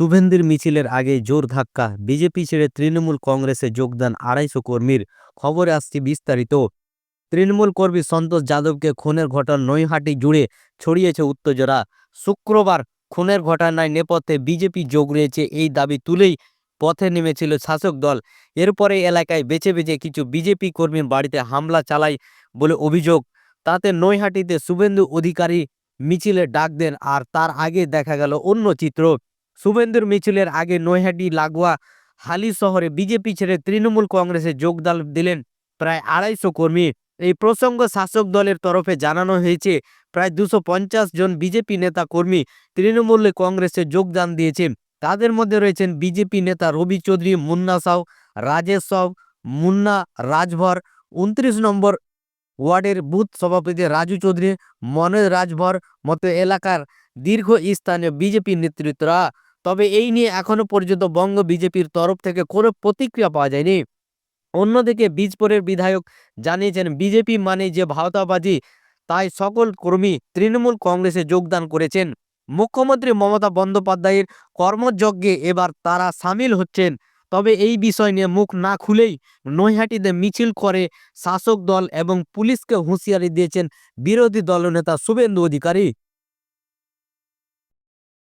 শুভেন্দুর মিছিলের আগে জোর ধাক্কা, বিজেপি ছেড়ে তৃণমূল কংগ্রেসে যোগদান আড়াইশো কর্মীর। খবরে আসছে বিস্তারিত। তৃণমূল কর্মী সন্তোষ যাদবকে খুনের ঘটনা নৈহাটি জুড়ে ছড়িয়েছে উত্তেজনা। শুক্রবার খুনের ঘটনায় নেপথ্যে বিজেপি যোগ রয়েছে এই দাবি তুলেই পথে নেমেছিল শাসক দল। এরপরে এলাকায় বেছে বেছে কিছু বিজেপি কর্মীর বাড়িতে হামলা চালায় বলে অভিযোগ। তাতে নৈহাটিতে শুভেন্দু অধিকারী মিছিলে ডাক দেন আর তার আগে দেখা গেল অন্য চিত্র। শুভেন্দুর মিছিলের আগে নৈহাটি, লাগোয়া, হালি শহরে বিজেপি ছেড়ে তৃণমূল কংগ্রেসে যোগদান দিলেন প্রায় আড়াইশো কর্মী। এই প্রসঙ্গ শাসক দলের তরফে জানানো হয়েছে, প্রায় দুশো জন বিজেপি নেতা কর্মী তৃণমূল কংগ্রেসে যোগদান দিয়েছেন তাদের মধ্যে রয়েছেন বিজেপি নেতা রবি চৌধুরী, মুন্না সাউ, রাজেশ সাউ, মুন্না রাজভর, উনত্রিশ নম্বর ওয়ার্ডের বুথ সভাপতি রাজু চৌধুরী, মনোজ রাজভর মতো এলাকার দীর্ঘ স্থানীয় বিজেপি নেতৃত্বরা তবে এই নিয়ে এখনও পর্যন্ত বঙ্গ বিজেপির তরফ থেকে কোনো প্রতিক্রিয়া পাওয়া যায়নি। অন্যদিকে বীজপুরের বিধায়ক জানিয়েছেন, বিজেপি মানে যে ভাওতাবাজি, তাই সকল কর্মী তৃণমূল কংগ্রেসে যোগদান করেছেন। মুখ্যমন্ত্রী মমতা বন্দ্যোপাধ্যায়ের কর্মযজ্ঞে এবার তারা সামিল হচ্ছেন। তবে এই বিষয় নিয়ে মুখ না খুলেই নৈহাটিতে মিছিল করে শাসক দল এবং পুলিশকে হুঁশিয়ারি দিয়েছেন বিরোধী দলনেতা শুভেন্দু অধিকারী।